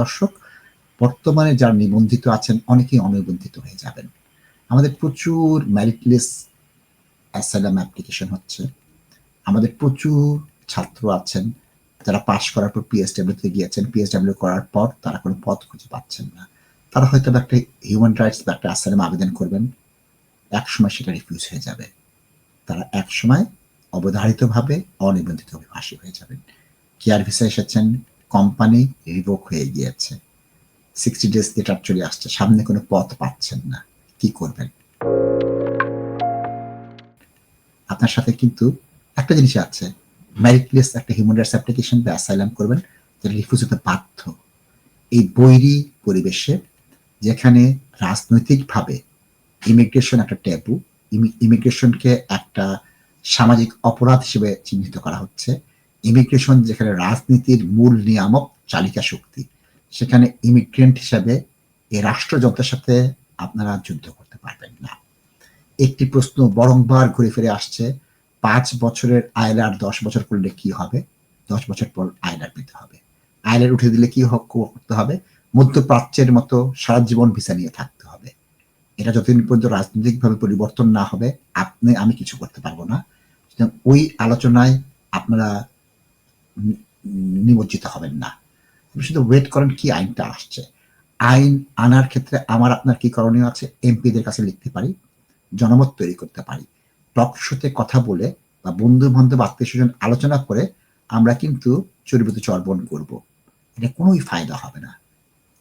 দর্শক, বর্তমানে যারা নিবন্ধিত আছেন অনেকেই অনিবন্ধিত হয়ে যাবেন। আমাদের প্রচুর ম্যারিটলেস অ্যাসাইলাম অ্যাপ্লিকেশন হচ্ছে। আমাদের প্রচুর ছাত্র আছেন। যারা পাশ করার পর পিএসডাব্লিউতে গিয়েছেন পিএসডাব্লিউ করার পর তারা কোনো পদ খুঁজে পাচ্ছেন না। তারা হয়তো একটা হিউম্যান রাইটস বা একটা অ্যাসাইলাম আবেদন করবেন এক সময় সেটা রিফিউজ হয়ে যাবে। তারা এক সময় অবধারিতভাবে অনিবন্ধিত অভিবাসী হয়ে যাবেন। কেয়ার ভিসা এসেছেন কোম্পানি রিভোক হয়ে গিয়েছে। সিক্সটি ডেজ লেটার চলে আসছে, সামনে কোনো পথ পাচ্ছেন না, কি করবেন? আপনার সাথে কিন্তু একটা জিনিস আছে ম্যারিটলেস একটা হিউম্যান রাইটস অ্যাপ্লিকেশন বা অ্যাসাইলাম করবেন, যেটা রিফিউজ হতে বাধ্য। এই বৈরী পরিবেশে যেখানে রাজনৈতিকভাবে ইমিগ্রেশন একটা ট্যাবু ইমিগ্রেশনকে একটা সামাজিক অপরাধ হিসেবে চিহ্নিত করা হচ্ছে ইমিগ্রেশন যেখানে রাজনীতির মূল নিয়ামক, চালিকা শক্তি, সেখানে ইমিগ্রেন্ট হিসাবে এই রাষ্ট্রযন্ত্রের সাথে আপনারা যুদ্ধ করতে পারবেন না। একটি প্রশ্ন বরংবার ঘুরে ফিরে আসছে, পাঁচ বছরের আয়লার দশ বছর করলে কি হবে? দশ বছর পর আয়লার পেতে হবে। আয়লার উঠে দিলে কি হক করতে হবে? মধ্যপ্রাচ্যের মতো সারা জীবন ভিসা নিয়ে থাকতে হবে। এটা যতদিন পর্যন্ত রাজনৈতিকভাবে পরিবর্তন না হবে, আপনি, আমি কিছু করতে পারব না। ওই আলোচনায় আপনারা নিমজ্জিত হবেন না। আপনি শুধু ওয়েট করেন কি আইনটা আসছে। আইন আনার ক্ষেত্রে আমার আপনার কি করণীয় আছে? এমপিদের কাছে লিখতে পারি, জনমত তৈরি করতে পারি। টক শোতে কথা বলে বা বন্ধু বান্ধব আত্মীয় স্বজন আলোচনা করে আমরা কিন্তু চরিবৃত চর্বণ করব। এটা কোনোই ফায়দা হবে না।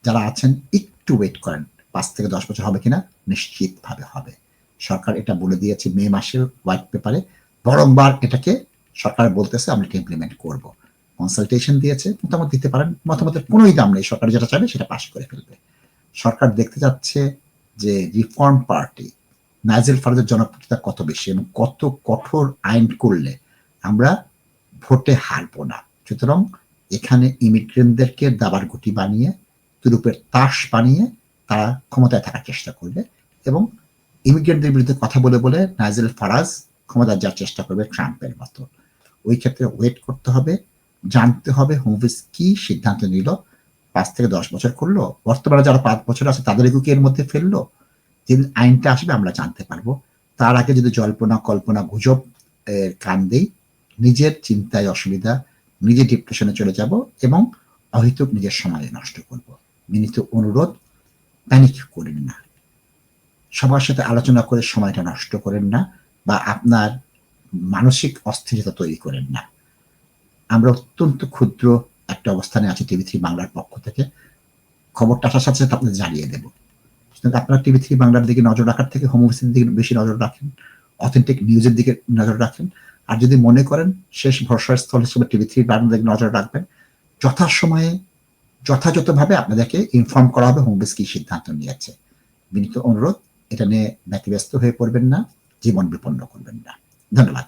যারা আছেন, একটু ওয়েট করেন। পাঁচ থেকে দশ বছর হবে কিনা? নিশ্চিতভাবে হবে। সরকার এটা বলে দিয়েছে মে মাসের হোয়াইট পেপারে বরংবার এটাকে সরকার বলতেছে, আমরা এটা ইমপ্লিমেন্ট করব। কনসালটেশন দিয়েছে, মতামত দিতে পারেন। মতামতের কোনোই দাম নেই। সরকার যেটা চাইবে সেটা পাশ করে ফেলবে। সরকার দেখতে যাচ্ছে যে রিফর্ম পার্টি নাইজেল ফারাজের জনপ্রিয়তা কত বেশি এবং কত কঠোর আইন করলে আমরা ভোটে হারবো না। সুতরাং এখানে ইমিগ্রেন্টদেরকে দাবার গুটি বানিয়ে, তুরুপের তাস বানিয়ে তারা ক্ষমতায় থাকার চেষ্টা করবে এবং ইমিগ্রেন্টদের বিরুদ্ধে কথা বলে বলে নাইজেল ফারাজ ক্ষমতা যাওয়ার চেষ্টা করবে ট্রাম্পের মতো। ওই ক্ষেত্রে ওয়েট করতে হবে। জানতে হবে হোমভিস কি সিদ্ধান্ত নিল, পাঁচ থেকে দশ বছর করল, বর্তমানে যারা পাঁচ বছর আছে তাদেরকে কি এর মধ্যে ফেলল যেদিন আইনটা আসবে আমরা জানতে পারব। তার আগে যদি জল্পনা, কল্পনা, গুজব এর কান দেই, নিজের চিন্তায় অসুবিধা, নিজে ডিপ্রেশনে চলে যাব এবং অহিতুক নিজের সময় নষ্ট করব। বিনীত অনুরোধ প্যানিক করেন না। সবার সাথে আলোচনা করে সময়টা নষ্ট করেন না বা আপনার মানসিক অস্থিরতা তৈরি করেন না। আমরা অত্যন্ত ক্ষুদ্র একটা অবস্থানে আছি টিভি থ্রি বাংলার পক্ষ থেকে। খবরটা আসার সাথে সাথে আপনাদের জানিয়ে দেবো। আপনারা টিভি থ্রি বাংলার দিকে নজর রাখার থেকে হোম অফিসের দিকে বেশি নজর রাখেন অথেন্টিক নিউজের দিকে নজর রাখেন। আর যদি মনে করেন শেষ ভরসার স্থল হিসেবে টিভি থ্রি বাংলার দিকে নজর রাখবেন, যথাসময়ে, যথাযথভাবে আপনাদেরকে ইনফর্ম করা হবে হোম অফিস কি সিদ্ধান্ত নিয়েছে। বিনীত অনুরোধ, এটা নিয়ে ব্যতিব্যস্ত হয়ে পড়বেন না, জীবন বিপন্ন করবেন না। ধন্যবাদ।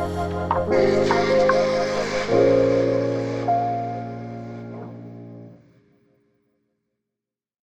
Thank you.